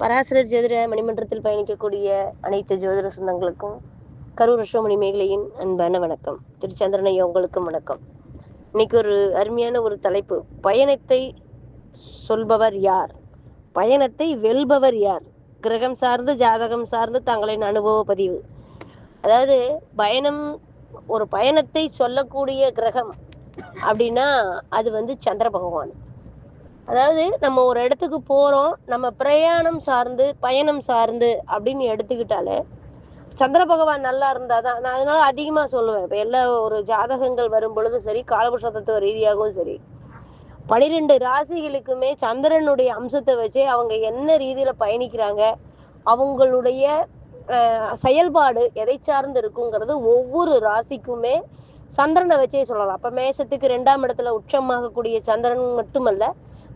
பராசரர் ஜோதிட மணிமன்றத்தில் பயணிக்கக்கூடிய அனைத்து ஜோதிட சொந்தங்களுக்கும் கரூர் அஸ்வமணி மேகலையின் அன்பான வணக்கம். திருச்சந்திரனை உங்களுக்கும் வணக்கம். இன்னைக்கு ஒரு அருமையான ஒரு தலைப்பு. பயணத்தை சொல்பவர் யார்? பயணத்தை வெல்பவர் யார்? கிரகம் சார்ந்து ஜாதகம் சார்ந்து தங்களின் அனுபவ பதிவு. அதாவது பயணம் ஒரு பயணத்தை சொல்லக்கூடிய கிரகம் அப்படின்னா அது வந்து சந்திர பகவான். அதாவது நம்ம ஒரு இடத்துக்கு போகிறோம் நம்ம பிரயாணம் சார்ந்து பயணம் சார்ந்து அப்படின்னு எடுத்துக்கிட்டாலே சந்திர பகவான் நல்லா இருந்தால் தான். நான் அதனால அதிகமாக சொல்லுவேன். இப்போ எல்லா ஒரு ஜாதகங்கள் வரும் பொழுதும் சரி காலபுருஷ தத்துவ ரீதியாகவும் சரி. பனிரெண்டு ராசிகளுக்குமே சந்திரனுடைய அம்சத்தை வச்சே அவங்க என்ன ரீதியில் பயணிக்கிறாங்க அவங்களுடைய செயல்பாடு எதை சார்ந்து இருக்குங்கிறது ஒவ்வொரு ராசிக்குமே சந்திரனை வச்சே சொல்லலாம். அப்போ மேசத்துக்கு ரெண்டாம் இடத்துல உச்சமாகக்கூடிய சந்திரன் மட்டுமல்ல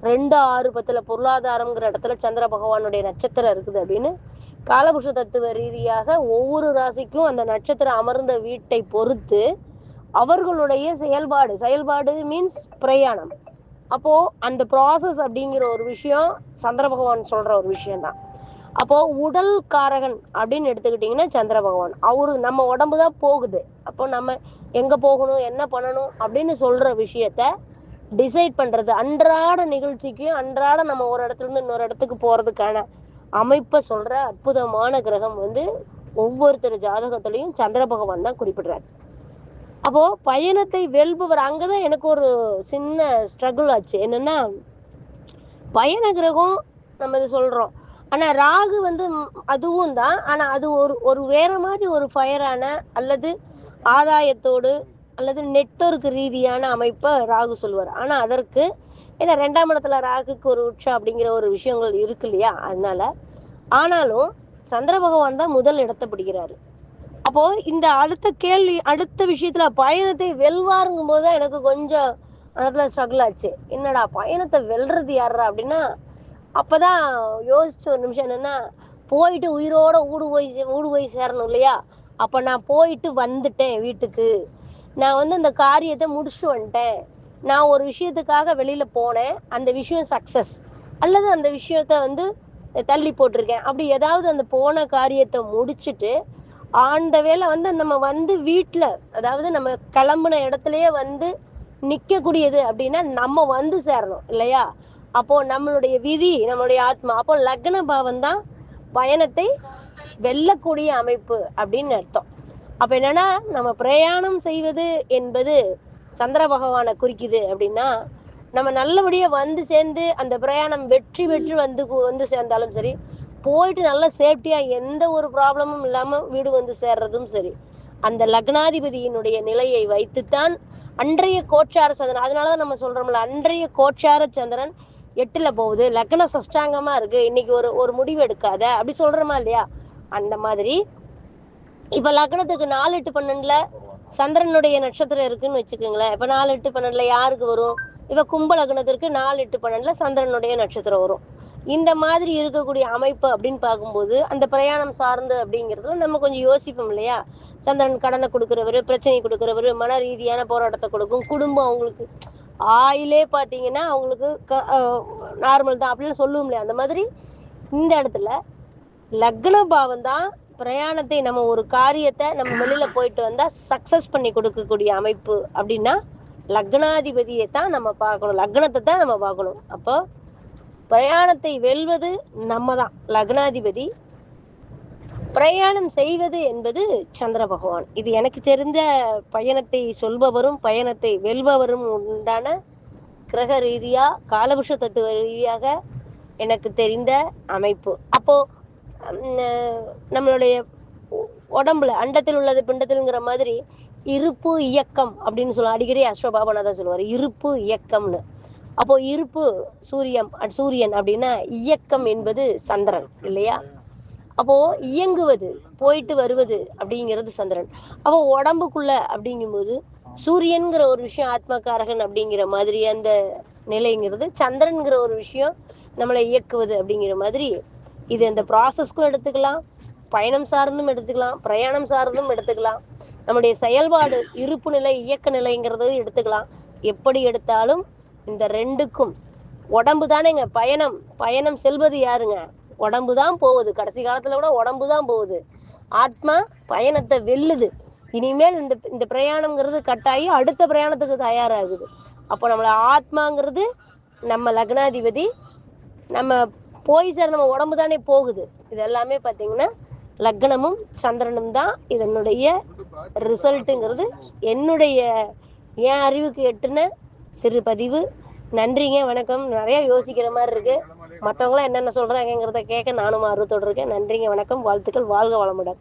ரெண்டு ஆறு பத்துல பொருளாதாரம்ங்கிற இடத்துல சந்திர பகவானுடைய நட்சத்திரம் இருக்குது அப்படின்னு காலபுஷ தத்துவ ரீதியாக ஒவ்வொரு ராசிக்கும் அந்த நட்சத்திரம் அமர்ந்த வீட்டை பொறுத்து அவர்களுடைய செயல்பாடு செயல்பாடு மீன்ஸ் பிரயாணம். அப்போ அந்த ப்ராசஸ் அப்படிங்கிற ஒரு விஷயம் சந்திர பகவான் சொல்ற ஒரு விஷயம்தான். அப்போ உடல் காரகன் அப்படின்னு எடுத்துக்கிட்டிங்கன்னா சந்திர பகவான். அவரு நம்ம உடம்பு தான் போகுது. அப்போ நம்ம எங்க போகணும் என்ன பண்ணணும் அப்படின்னு சொல்ற விஷயத்த டிசைட் பண்றது. அன்றாட நிகழ்ச்சிக்கு அன்றாட நம்ம ஒரு இடத்துல இருந்து இன்னொரு இடத்துக்கு போறதுக்கான அமைப்பை சொல்ற அற்புதமான கிரகம் வந்து ஒவ்வொருத்தர் ஜாதகத்திலையும் சந்திர பகவான் தான் குறிப்பிடுறாரு. அப்போ பயணத்தை வெல்பவர் அங்கதான் எனக்கு ஒரு சின்ன ஸ்ட்ரகிள் ஆச்சு. என்னன்னா பயண கிரகம் நம்ம இது சொல்றோம். ஆனா ராகு வந்து அதுவும் தான். ஆனா அது ஒரு ஒரு வேற மாதிரி ஒரு ஃபயரான அல்லது ஆதாயத்தோடு அல்லது நெட்வொர்க் ரீதியான அமைப்பை ராகு சொல்லுவார் ஆனால் அதற்கு ஏன்னா ரெண்டாம் இடத்துல ராகுக்கு ஒரு உச்சம் அப்படிங்கிற ஒரு விஷயங்கள் இருக்கு இல்லையா? அதனால ஆனாலும் சந்திர பகவான் தான் முதல் இடத்தை பிடிக்கிறாரு. அப்போ இந்த அடுத்த கேள்வி அடுத்த விஷயத்துல பயணத்தை வெல்வாருங்கும் போது தான் எனக்கு கொஞ்சம் அதில் ஸ்ட்ரகிள் ஆச்சு. என்னடா பயணத்தை வெல்றது யாரா அப்படின்னா அப்போதான் யோசிச்ச ஒரு நிமிஷம் என்னன்னா போயிட்டு உயிரோட ஊடு போய் சே- ஊடு போய் சேரணும் இல்லையா? அப்போ நான் போயிட்டு வந்துட்டேன் வீட்டுக்கு. நான் வந்து அந்த காரியத்தை முடிச்சுட்டு வந்துட்டேன். நான் ஒரு விஷயத்துக்காக வெளியில போனேன். அந்த விஷயம் சக்சஸ் அல்லது அந்த விஷயத்த வந்து தள்ளி போட்டிருக்கேன். அப்படி ஏதாவது அந்த போன காரியத்தை முடிச்சுட்டு அந்த வேலை வந்து நம்ம வந்து வீட்டில் அதாவது நம்ம கிளம்புன இடத்துலயே வந்து நிற்கக்கூடியது அப்படின்னா நம்ம வந்து சேரணும் இல்லையா? அப்போ நம்மளுடைய விதி நம்மளுடைய ஆத்மா. அப்போ லக்ன பாவம் தான் பயணத்தை வெல்லக்கூடிய அமைப்பு அப்படின்னு அர்த்தம். அப்ப என்னன்னா நம்ம பிரயாணம் செய்வது என்பது சந்திர பகவானை குறிக்குது அப்படின்னா நம்ம நல்லபடியா வந்து சேர்ந்து அந்த பிரயாணம் வெற்றி பெற்று வந்து வந்து சேர்ந்தாலும் சரி போயிட்டு நல்ல சேஃப்டியா எந்த ஒரு ப்ராப்ளமும் இல்லாம வீடு வந்து சேர்றதும் சரி அந்த லக்னாதிபதியினுடைய நிலையை வைத்துத்தான் அன்றைய கோச்சார சந்திரன் அதனாலதான் நம்ம சொல்றோம்ல அன்றைய கோச்சார சந்திரன் எட்டுல போகுது லக்ன சஷ்டாங்கமா இருக்கு இன்னைக்கு ஒரு ஒரு முடிவு எடுக்காத அப்படி சொல்றோமா இல்லையா? அந்த மாதிரி இப்ப லக்னத்துக்கு நாலு எட்டு பன்னெண்டுல சந்திரனுடைய நட்சத்திரம் இருக்குன்னு வச்சுக்கோங்களேன். இப்ப நாலு எட்டு பன்னெண்டுல யாருக்கு வரும்? இப்ப கும்ப லக்னத்திற்கு நாலு எட்டு பன்னெண்டுல சந்திரனுடைய நட்சத்திரம் வரும். இந்த மாதிரி இருக்கக்கூடிய அமைப்பு அப்படின்னு பார்க்கும்போது அந்த பிரயாணம் சார்ந்து அப்படிங்கிறதுல நம்ம கொஞ்சம் யோசிப்போம் இல்லையா? சந்திரன் கடனை கொடுக்குறவரு பிரச்சனை கொடுக்குறவரு மன ரீதியான போராட்டத்தை கொடுக்கும். குடும்பம் அவங்களுக்கு ஆயிலே பார்த்தீங்கன்னா அவங்களுக்கு நார்மல் தான் அப்படின்னு சொல்லுவோம் இல்லையா? அந்த மாதிரி இந்த இடத்துல லக்ன பாவம் தான் பிரயாணத்தை நம்ம ஒரு காரியத்தை நம்ம வெளியில போயிட்டு வந்தா சக்சஸ் பண்ணி கொடுக்கக்கூடிய அமைப்பு அப்படின்னா லக்னாதிபதியை தான் நம்ம பார்க்கணும். லக்னத்தை தான் நம்ம பார்க்கணும். அப்போ பிரயாணத்தை வெல்வது நம்ம தான் லக்னாதிபதி பிரயாணம் செய்வது என்பது சந்திர பகவான். இது எனக்கு தெரிந்த பயணத்தை சொல்பவரும் பயணத்தை வெல்பவரும் உண்டான கிரக ரீதியா காலபுஷ தத்துவ ரீதியாக எனக்கு தெரிந்த அமைப்பு. அப்போ நம்மளுடைய உடம்புல அண்டத்தில் உள்ளது பிண்டத்தில்ங்கிற மாதிரி இருப்பு இயக்கம் அப்படின்னு சொல்லுவோம் அடிக்கடி அஸ்வபாபனா தான் சொல்லுவார். இருப்பு இயக்கம்னு. அப்போ இருப்பு சூரியம் சூரியன் அப்படின்னா இயக்கம் என்பது சந்திரன் இல்லையா? அப்போ இயங்குவது போயிட்டு வருவது அப்படிங்கிறது சந்திரன். அப்போ உடம்புக்குள்ள அப்படிங்கும்போது சூரியன்கிற ஒரு விஷயம் ஆத்மகாரகன் அப்படிங்கிற மாதிரி அந்த நிலைங்கிறது சந்திரன்கிற ஒரு விஷயம் நம்மளை இயக்குவது அப்படிங்கிற மாதிரி இது இந்த ப்ராசஸ்க்கும் எடுத்துக்கலாம். பயணம் சார்ந்தும் எடுத்துக்கலாம். பிரயாணம் சார்ந்தும் எடுத்துக்கலாம். நம்முடைய செயல்பாடு இருப்பு நிலை இயக்க நிலைங்கிறது எடுத்துக்கலாம். எப்படி எடுத்தாலும் இந்த ரெண்டுக்கும். உடம்பு தானேங்க. பயணம். பயணம் செல்வது யாருங்க? உடம்பு தான் போகுது. கடைசி காலத்துல கூட உடம்பு தான் போகுது. ஆத்மா பயணத்தை வெல்லுது. இனிமேல் இந்த இந்த பிரயாணம்ங்கிறது கட்டாயி அடுத்த பிரயாணத்துக்கு தயாராகுது. அப்போ நம்மளை ஆத்மாங்கிறது நம்ம லக்னாதிபதி நம்ம போய் சார் நம்ம உடம்பு தானே போகுது. இது எல்லாமே பார்த்தீங்கன்னா லக்னமும் சந்திரனும் தான் இதனுடைய ரிசல்ட்டுங்கிறது. என்னுடைய என் அறிவுக்கு எட்டுன சிறு பதிவு. நன்றிங்க வணக்கம். நிறைய யோசிக்கிற மாதிரி இருக்கு. மற்றவங்களாம் என்னென்ன சொல்றாங்கிறத கேட்க நானும் ஆர்வத்தோடு இருக்கேன். நன்றிங்க வணக்கம். வாழ்த்துக்கள். வாழ்க வளமுடன்.